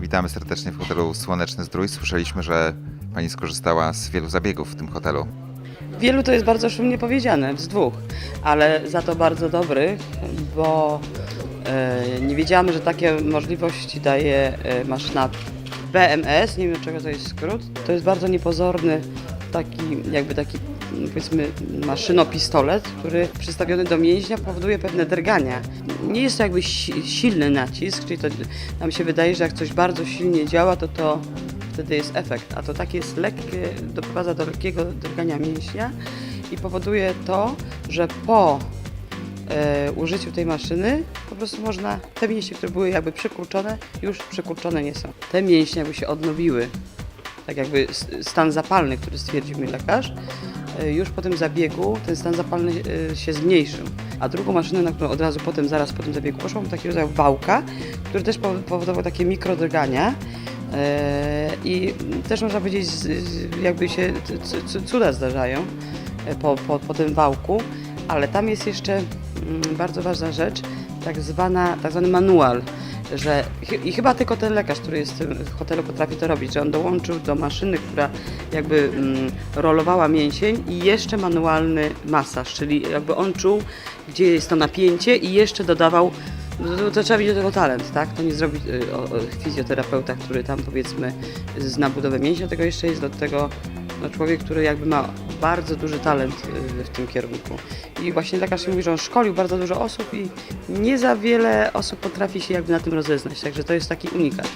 Witamy serdecznie w hotelu Słoneczny Zdrój. Słyszeliśmy, że pani skorzystała z wielu zabiegów w tym hotelu. Wielu to jest bardzo szumnie powiedziane, z dwóch, ale za to bardzo dobrych, bo e, nie wiedziałam, że takie możliwości daje e, maszyna BMS, nie wiem czego to jest skrót. To jest bardzo niepozorny taki, jakby taki powiedzmy maszynopistolet, który przystawiony do mięśnia powoduje pewne drgania. Nie jest to jakby si- silny nacisk, czyli to nam się wydaje, że jak coś bardzo silnie działa, to to wtedy jest efekt, a to takie jest lekkie, doprowadza do lekkiego drgania mięśnia i powoduje to, że po e, użyciu tej maszyny po prostu można, te mięśnie, które były jakby przykurczone, już przykurczone nie są. Te mięśnie jakby się odnowiły, tak jakby stan zapalny, który stwierdził mi lekarz, już po tym zabiegu ten stan zapalny e, się zmniejszył. A drugą maszynę, na którą od razu potem, zaraz po tym zabiegu poszłam, taki rodzaj wałka, który też pow- powodował takie mikrodrgania. E, I też można powiedzieć, jakby się cuda zdarzają po, po, po tym wałku, ale tam jest jeszcze mm, bardzo ważna rzecz, tak, zwana, tak zwany manual, że i chyba tylko ten lekarz, który jest w tym hotelu potrafi to robić, że on dołączył do maszyny, która jakby mm, rolowała mięsień i jeszcze manualny masaż, czyli jakby on czuł, gdzie jest to napięcie i jeszcze dodawał no to, to trzeba mieć do tego talent, tak? To nie zrobi y, o, fizjoterapeuta, który tam powiedzmy zna budowę mięśnia, tego jeszcze jest do tego no, człowiek, który jakby ma bardzo duży talent y, w tym kierunku. I właśnie lekarz mówi, że on szkolił bardzo dużo osób i nie za wiele osób potrafi się jakby na tym rozeznać, także to jest taki unikat.